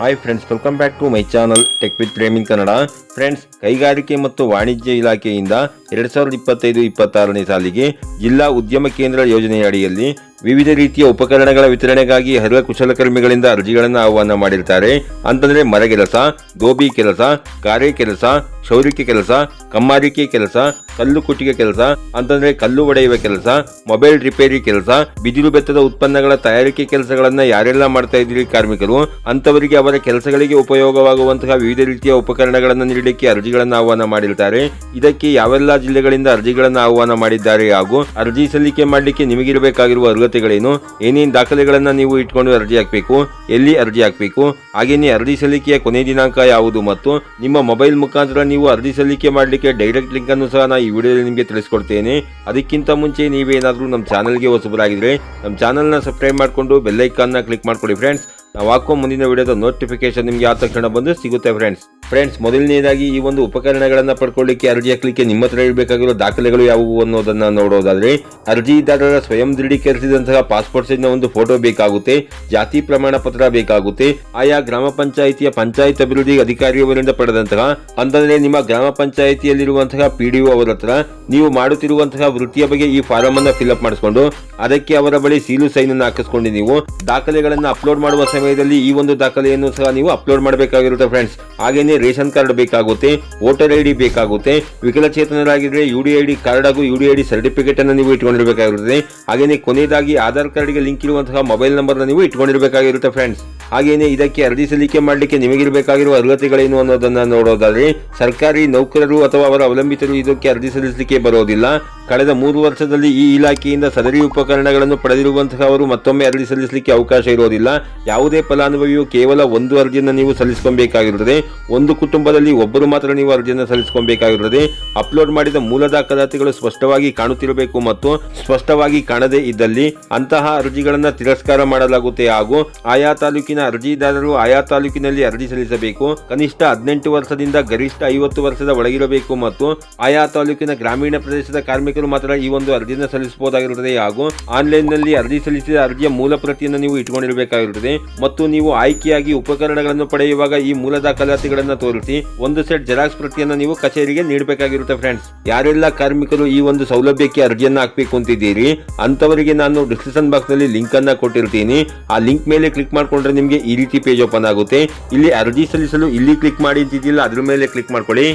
Hi friends welcome back to my channel tech with Prem in Kannada friends ಕೈಗಾರಿಕೆ ಮತ್ತು ವಾಣಿಜ್ಯ ಇಲಾಖೆಯಿಂದ ಎರಡು ಸಾವಿರದ ಇಪ್ಪತ್ತೈದು, ಇಪ್ಪತ್ತಾರನೇ ಸಾಲಿಗೆ ಜಿಲ್ಲಾ ಉದ್ಯಮ ಕೇಂದ್ರ ಯೋಜನೆಯ ಅಡಿಯಲ್ಲಿ ವಿವಿಧ ರೀತಿಯ ಉಪಕರಣಗಳ ವಿತರಣೆಗಾಗಿ ಹರಿವ ಕುಶಲಕರ್ಮಿಗಳಿಂದ ಅರ್ಜಿಗಳನ್ನು ಆಹ್ವಾನ ಮಾಡಿರ್ತಾರೆ. ಅಂತಂದರೆ ಮರಗೆಲಸ ಗೋಬಿ ಕೆಲಸ ಕಾರ್ಯ ಕೆಲಸ, ಶೌರ್ಯಕ್ಕೆ ಕೆಲಸ, ಕಮ್ಮಾರಿಕೆ ಕೆಲಸ ಕಲ್ಲು ಕುಟ್ಟಿಗೆ ಕೆಲಸ, ಅಂತಂದ್ರೆ ಕಲ್ಲು ಒಡೆಯುವ ಕೆಲಸ, ಮೊಬೈಲ್ ರಿಪೇರಿ ಕೆಲಸ ಬಿದಿರು ಬೆತ್ತದ ಉತ್ಪನ್ನಗಳ ತಯಾರಿಕೆ ಕೆಲಸಗಳನ್ನ ಯಾರೆಲ್ಲ ಮಾಡ್ತಾ ಇದ್ರಿ ಕಾರ್ಮಿಕರು ಅಂತವರಿಗೆ ಅವರ ಕೆಲಸಗಳಿಗೆ ಉಪಯೋಗವಾಗುವಂತಹ ವಿವಿಧ ರೀತಿಯ ಉಪಕರಣಗಳನ್ನು ನೀಡಲಿಕ್ಕೆ ಅರ್ಜಿಗಳನ್ನು ಆಹ್ವಾನ ಮಾಡಿರ್ತಾರೆ. ಇದಕ್ಕೆ ಯಾವೆಲ್ಲ ಜಿಲ್ಲೆಗಳಿಂದ ಅರ್ಜಿಗಳನ್ನು ಆಹ್ವಾನ ಮಾಡಿದ್ದಾರೆ ಹಾಗೂ ಅರ್ಜಿ ಸಲ್ಲಿಕೆ ಮಾಡಲಿಕ್ಕೆ ನಿಮಗಿರಬೇಕಾಗಿರುವ ಅರ್ಹತೆಗಳೇನು, ಏನೇನು ದಾಖಲೆಗಳನ್ನು ನೀವು ಇಟ್ಕೊಂಡು ಅರ್ಜಿ ಹಾಕಬೇಕು, ಎಲ್ಲಿ ಅರ್ಜಿ ಹಾಕಬೇಕು, ಹಾಗೇನೇ ಅರ್ಜಿ ಸಲ್ಲಿಕೆಯ ಕೊನೆ ದಿನಾಂಕ ಯಾವುದು ಮತ್ತು ನಿಮ್ಮ ಮೊಬೈಲ್ ಮುಖಾಂತರ ನೀವು ಅರ್ಜಿ ಸಲ್ಲಿಕೆ ಮಾಡಲಿಕ್ಕೆ ಡೈರೆಕ್ಟ್ ಲಿಂಕ್ ಅನ್ನು ಸಹ ನಾ ವಿಡಿಯೋದಲ್ಲಿ ನಿಮಗೆ ತಿಳಿಸ್ಕೊಡ್ತೇನೆ. ಅದಕ್ಕಿಂತ ಮುಂಚೆ ನೀವೇನಾದರೂ ನಮ್ಮ ಚಾನಲ್ಗೆ ಹೊಸಬರಾಗಿದ್ರೆ ನಮ್ಮ ಚಾನಲ್ನ ಸಬ್ಸ್ಕ್ರೈಬ್ ಮಾಡಿಕೊಂಡು ಬೆಲ್ಲೈಕಾನ್ನ ಕ್ಲಿಕ್ ಮಾಡ್ಕೊಳ್ಳಿ ಫ್ರೆಂಡ್ಸ್ ನಾವು ಹಾಕೋ ಮುಂದಿನ ವಿಡಿಯೋದ ನೋಟಿಫಿಕೇಶನ್ ನಿಮಗೆ ಆ ತಕ್ಷಣ ಬಂದು ಸಿಗುತ್ತೆ ಫ್ರೆಂಡ್ಸ್ ಫ್ರೆಂಡ್ಸ್ ಮೊದಲನೇದಾಗಿ ಈ ಒಂದು ಉಪಕರಣಗಳನ್ನು ಪಡ್ಕೊಳ್ಳಿಕ್ಕೆ ಅರ್ಜಿ ಹಾಕಲಿಕ್ಕೆ ನಿಮ್ಮ ಹತ್ರ ಇರಬೇಕಾಗಿರೋ ದಾಖಲೆಗಳು ಯಾವುವು ಅನ್ನೋದನ್ನು ನೋಡೋದಾದರೆ, ಅರ್ಜಿದಾರರ ಸ್ವಯಂ ದೃಢೀಕರಿಸಿದಂತಹ ಪಾಸ್ಪೋರ್ಟ್ ಸೈಜ್ನ ಒಂದು ಫೋಟೋ ಬೇಕಾಗುತ್ತೆ, ಜಾತಿ ಪ್ರಮಾಣ ಪತ್ರ ಬೇಕಾಗುತ್ತೆ, ಆಯಾ ಗ್ರಾಮ ಪಂಚಾಯಿತಿಯ ಪಂಚಾಯತ್ ಅಭಿವೃದ್ಧಿ ಅಧಿಕಾರಿಯವರಿಂದ ಪಡೆದಂತಹ ಅಂದರೆ ನಿಮ್ಮ ಗ್ರಾಮ ಪಂಚಾಯಿತಿಯಲ್ಲಿರುವಂತಹ ಪಿ ಡಿ ಅವರ ಹತ್ರ ನೀವು ಮಾಡುತ್ತಿರುವಂತಹ ವೃತ್ತಿಯ ಬಗ್ಗೆ ಈ ಫಾರಂ ಅನ್ನು ಫಿಲ್ಅಪ್ ಮಾಡಿಸ್ಕೊಂಡು ಅದಕ್ಕೆ ಅವರ ಬಳಿ ಸೀಲು ಸೈನ್ ಅನ್ನು ಹಾಕಿಸ್ಕೊಂಡು ನೀವು. ದಾಖಲೆಗಳನ್ನು ಅಪ್ಲೋಡ್ ಮಾಡುವ ಸಮಯದಲ್ಲಿ ಈ ಒಂದು ದಾಖಲೆಯನ್ನು ಸಹ ನೀವು ಅಪ್ಲೋಡ್ ಮಾಡಬೇಕಾಗಿರುತ್ತೆ ಫ್ರೆಂಡ್ಸ್. ಹಾಗೇನೆ ರೇಷನ್ ಕಾರ್ಡ್ ಬೇಕಾಗುತ್ತೆ, ವೋಟರ್ ಐ ಡಿ ಬೇಕಾಗುತ್ತೆ, ವಿಕಲಚೇತನರಾಗಿದ್ರೆ U D I D card ಹಾಗೂ U D I D certificate ಅನ್ನು ನೀವು ಇಟ್ಕೊಂಡಿರಬೇಕಾಗಿರುತ್ತೆ. ಹಾಗೇನೆ ಕೊನೆಯದಾಗಿ ಆಧಾರ್ ಕಾರ್ಡ್ಗೆ ಲಿಂಕ್ ಇರುವಂತಹ ಮೊಬೈಲ್ ನಂಬರ್ ನೀವು ಇಟ್ಕೊಂಡಿರಬೇಕಾಗಿರುತ್ತೆ ಫ್ರೆಂಡ್ಸ್. ಹಾಗೇನೆ ಇದಕ್ಕೆ ಅರ್ಜಿ ಸಲ್ಲಿಕೆ ಮಾಡಲಿಕ್ಕೆ ನಿಮಗಿರಬೇಕಾಗಿರುವ ಅರ್ಹತೆಗಳೇನು ಅನ್ನೋದನ್ನ ನೋಡೋದಾದ್ರೆ, ಸರ್ಕಾರಿ ನೌಕರರು ಅಥವಾ ಅವರ ಅವಲಂಬಿತರು ಇದಕ್ಕೆ ಅರ್ಜಿ ಸಲ್ಲಿಸಲಿಕ್ಕೆ ಬರೋದಿಲ್ಲ. ಕಳೆದ ಮೂರು ವರ್ಷದಲ್ಲಿ ಈ ಇಲಾಖೆಯಿಂದ ಸದರಿ ಉಪಕರಣಗಳನ್ನು ಪಡೆದಿರುವಂತಹ ಅವರು ಮತ್ತೊಮ್ಮೆ ಅರ್ಜಿ ಸಲ್ಲಿಸಲಿಕ್ಕೆ ಅವಕಾಶ ಇರೋದಿಲ್ಲ. ಯಾವುದೇ ಫಲಾನುಭವಿಯು ಕೇವಲ ಒಂದು ಅರ್ಜಿಯನ್ನು ನೀವು ಸಲ್ಲಿಸಬೇಕಾಗಿರುತ್ತದೆ ಒಂದು ಕುಟುಂಬದಲ್ಲಿ ಒಬ್ಬರು ಮಾತ್ರ ನೀವು ಅರ್ಜಿಯನ್ನು ಸಲ್ಲಿಸಬೇಕಾಗಿರುತ್ತದೆ ಅಪ್ಲೋಡ್ ಮಾಡಿದ ಮೂಲ ದಾಖಲಾತಿಗಳು ಸ್ಪಷ್ಟವಾಗಿ ಕಾಣುತ್ತಿರಬೇಕು ಮತ್ತು ಸ್ಪಷ್ಟವಾಗಿ ಕಾಣದೇ ಇದ್ದಲ್ಲಿ ಅಂತಹ ಅರ್ಜಿಗಳನ್ನು ತಿರಸ್ಕಾರ ಮಾಡಲಾಗುತ್ತೆ ಹಾಗೂ ಆಯಾ ತಾಲೂಕಿನ ಅರ್ಜಿದಾರರು ಆಯಾ ತಾಲೂಕಿನಲ್ಲಿ ಅರ್ಜಿ ಸಲ್ಲಿಸಬೇಕು. ಕನಿಷ್ಠ ಹದಿನೆಂಟು ವರ್ಷದಿಂದ ಗರಿಷ್ಠ ಐವತ್ತು ವರ್ಷದ ಒಳಗಿರಬೇಕು ಮತ್ತು ಆಯಾ ತಾಲೂಕಿನ ಗ್ರಾಮೀಣ ಪ್ರದೇಶದ ಕಾರ್ಮಿಕರು ಮಾತ್ರ ಈ ಒಂದು ಅರ್ಜಿಯನ್ನು ಸಲ್ಲಿಸಬಹುದಾಗಿರುತ್ತದೆ ಹಾಗೂ ಆನ್ಲೈನ್ನಲ್ಲಿ ಅರ್ಜಿ ಸಲ್ಲಿಸಿದ ಅರ್ಜಿಯ ಮೂಲ ಪ್ರತಿಯನ್ನು ನೀವು ಇಟ್ಕೊಂಡಿರಬೇಕಾಗಿರುತ್ತದೆ ಮತ್ತು ನೀವು ಆಯ್ಕೆಯಾಗಿ ಉಪಕರಣಗಳನ್ನು ಪಡೆಯುವಾಗ ಈ ಮೂಲ ದಾಖಲಾತಿಗಳನ್ನು ತೋರಿಸಿ ಒಂದು ಸೆಟ್ ಜೆರಾಕ್ಸ್ ಪ್ರತಿಯನ್ನು ನೀವು ಕಚೇರಿಗೆ ನೀಡಬೇಕಾಗಿರುತ್ತೆ ಫ್ರೆಂಡ್ಸ್. ಯಾರೆಲ್ಲ ಕಾರ್ಮಿಕರು ಈ ಒಂದು ಸೌಲಭ್ಯಕ್ಕೆ ಅರ್ಜಿಯನ್ನು ಹಾಕಬೇಕು ಅಂತಿದ್ದೀರಿ ಅಂತವರಿಗೆ ನಾನು ಡಿಸ್ಕ್ರಿಪ್ಷನ್ ಬಾಕ್ಸ್ನಲ್ಲಿ ಲಿಂಕ್ ಅನ್ನ ಕೊಟ್ಟಿರ್ತೀನಿ. ಆ ಲಿಂಕ್ ಮೇಲೆ ಕ್ಲಿಕ್ ಮಾಡಿಕೊಂಡ್ರೆ ನಿಮಗೆ ಈ ರೀತಿ ಪೇಜ್ ಓಪನ್ ಆಗುತ್ತೆ. ಇಲ್ಲಿ ಅರ್ಜಿ ಸಲ್ಲಿಸಲು ಇಲ್ಲಿ ಕ್ಲಿಕ್ ಮಾಡಿ ಅಂತಿದ್ದಿಲ್ಲ ಅದ್ರ ಮೇಲೆ ಕ್ಲಿಕ್ ಮಾಡ್ಕೊಳ್ಳಿ.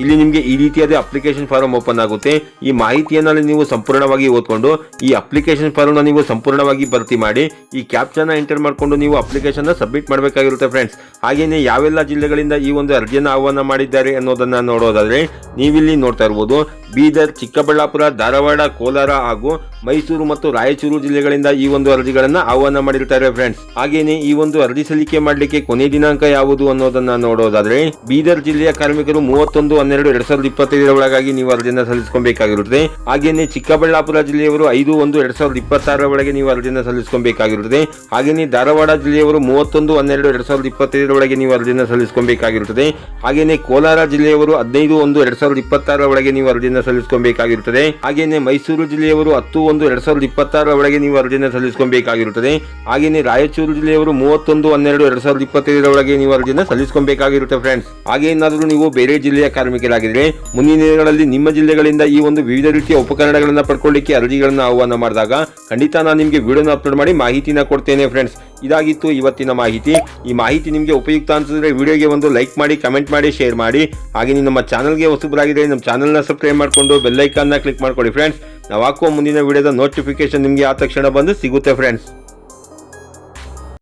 ಇಲ್ಲಿ ನಿಮಗೆ ಈ ರೀತಿಯಾದ ಅಪ್ಲಿಕೇಶನ್ ಫಾರಂ ಓಪನ್ ಆಗುತ್ತೆ. ಈ ಮಾಹಿತಿಯನ್ನ ನೀವು ಸಂಪೂರ್ಣವಾಗಿ ಓದ್ಕೊಂಡು, ಈ ಅಪ್ಲಿಕೇಶನ್ ಫಾರಂ ನೀವು ಸಂಪೂರ್ಣವಾಗಿ ಭರ್ತಿ ಮಾಡಿ, ಈ ಕ್ಯಾಪ್ಚನ್ನ ಎಂಟರ್ ಮಾಡಿಕೊಂಡು ನೀವು ಅಪ್ಲಿಕೇಶನ್ ಸಬ್ಮಿಟ್ ಮಾಡಬೇಕಾಗಿರುತ್ತೆ ಫ್ರೆಂಡ್ಸ್ ಹಾಗೆಯೇ ಯಾವೆಲ್ಲ ಜಿಲ್ಲೆಗಳಿಂದ ಈ ಒಂದು ಅರ್ಜಿಯನ್ನು ಆಹ್ವಾನ ಮಾಡಿದ್ದಾರೆ ಅನ್ನೋದನ್ನ ನೋಡೋದಾದ್ರೆ, ನೀವಿಲ್ಲಿ ನೋಡ್ತಾ ಇರ್ಬೋದು, ಬೀದರ್, ಚಿಕ್ಕಬಳ್ಳಾಪುರ, ಧಾರವಾಡ, ಕೋಲಾರ ಹಾಗೂ ಮೈಸೂರು ಮತ್ತು ರಾಯಚೂರು ಜಿಲ್ಲೆಗಳಿಂದ ಈ ಒಂದು ಅರ್ಜಿಗಳನ್ನು ಆಹ್ವಾನ ಮಾಡಿರ್ತಾರೆ ಫ್ರೆಂಡ್ಸ್ ಹಾಗೆಯೇ ಈ ಒಂದು ಅರ್ಜಿ ಸಲ್ಲಿಕೆ ಮಾಡಲಿಕ್ಕೆ ಕೊನೆ ದಿನಾಂಕ ಯಾವುದು ಅನ್ನೋದನ್ನ ನೋಡೋದಾದ್ರೆ, ಬೀದರ್ ಜಿಲ್ಲೆಯ ಕಾರ್ಮಿಕರು ಮೂವತ್ತೊಂದು ಹನ್ನೆರಡು ಎರಡ್ ಸಾವಿರದ ಇಪ್ಪತ್ತೈದರ ಒಳಗಾಗಿ ನೀವು ಅರ್ಜಿಯನ್ನು ಸಲ್ಲಿಸಬೇಕಾಗಿರುತ್ತದೆ ಹಾಗೆಯೇ ಚಿಕ್ಕಬಳ್ಳಾಪುರ ಜಿಲ್ಲೆಯವರು ಐದು ಒಂದು, ಎರಡ್ ಸಾವಿರದ ಇಪ್ಪತ್ತಾರರ ಒಳಗೆ ನೀವು ಅರ್ಜಿಯನ್ನು ಸಲ್ಲಿಸಬೇಕಾಗಿರುತ್ತದೆ ಹಾಗೆಯೇ ಧಾರವಾಡ ಜಿಲ್ಲೆಯವರು ಮೂವತ್ತೊಂದು, ಹನ್ನೆರಡು, ಎರಡ್ ಸಾವಿರದ ಇಪ್ಪತ್ತೈದರ ಒಳಗೆ ನೀವು ಅರ್ಜಿಯನ್ನು ಸಲ್ಲಿಸಬೇಕಾಗಿರುತ್ತದೆ ಹಾಗೇನೆ ಕೋಲಾರ ಜಿಲ್ಲೆಯವರು ಹದಿನೈದು ಒಂದು, ಎರಡ್ ಸಾವಿರದ ಇಪ್ಪತ್ತಾರರ ಒಳಗೆ ನೀವು ಅರ್ಜಿಯನ್ನು ಸಲ್ಲಿಸಬೇಕಾಗಿರುತ್ತದೆ ಹಾಗೆಯೇ ಮೈಸೂರು ಜಿಲ್ಲೆಯವರು ಹತ್ತು ಒಂದು, ಎರಡ್ ಸಾವಿರದ ಇಪ್ಪತ್ತಾರರ ಒಳಗೆ ನೀವು ಅರ್ಜಿಯನ್ನು ಸಲ್ಲಿಸಬೇಕಾಗಿರುತ್ತದೆ ಹಾಗೇನೆ ರಾಯಚೂರು ಜಿಲ್ಲೆಯವರು ಮೂವತ್ತೊಂದು, ಹನ್ನೆರಡು, ಎರಡ್ ಸಾವಿರದ ಇಪ್ಪತ್ತೈದರ ಒಳಗೆ ನೀವು ಅರ್ಜಿಯನ್ನು ಸಲ್ಲಿಸಬೇಕಾಗಿರುತ್ತೆ ಫ್ರೆಂಡ್ಸ್ ಹಾಗೆ ಏನಾದರೂ ನೀವು ಬೇರೆ ಜಿಲ್ಲೆಯ ಕಾರ್ಮಿಕರಾಗಿದ್ರೆ ಮುಂದಿನ ದಿನಗಳಲ್ಲಿ ನಿಮ್ಮ ಜಿಲ್ಲೆಗಳಿಂದ ಈ ಒಂದು ವಿವಿಧ ರೀತಿಯ ಉಪಕರಣಗಳನ್ನು ಪಡ್ಕೊಳ್ಳಿಕ್ಕೆ ಅರ್ಜಿಗಳನ್ನು ಆಹ್ವಾನ ಮಾಡಿದಾಗ ಖಂಡಿತ ನಾನು ನಿಮಗೆ ವಿಡಿಯೋನ ಅಪ್ಲೋಡ್ ಮಾಡಿ ಮಾಹಿತಿನ ಕೊಡ್ತೇನೆ ಫ್ರೆಂಡ್ಸ್ ಇದಾಗಿತ್ತು ಇವತ್ತಿನ ಮಾಹಿತಿ. ಈ ಮಾಹಿತಿ ನಿಮಗೆ ಉಪಯುಕ್ತ ಅನ್ಸಿದ್ರೆ ವಿಡಿಯೋಗೆ ಒಂದು ಲೈಕ್ ಮಾಡಿ ಕಮೆಂಟ್ ಮಾಡಿ ಶೇರ್ ಮಾಡಿ. ಹಾಗೆ ನಿಮ್ಮ ಚಾನಲ್ಗೆ ಹೊಸಬರಾಗಿದ್ರೆ ನಮ್ಮ ಚಾನಲ್ನ ಸಬ್ಸ್ಕ್ರೈಬ್ ಮಾಡಿಕೊಂಡು ಬೆಲ್ಲೈಕಾನ್ನ ಕ್ಲಿಕ್ ಮಾಡ್ಕೊಳ್ಳಿ ಫ್ರೆಂಡ್ಸ್ ನಾವು ಹಾಕುವ ಮುಂದಿನ ವಿಡಿಯೋದ ನೋಟಿಫಿಕೇಶನ್ ನಿಮಗೆ ಆ ತಕ್ಷಣ ಬಂದು ಸಿಗುತ್ತೆ ಫ್ರೆಂಡ್ಸ್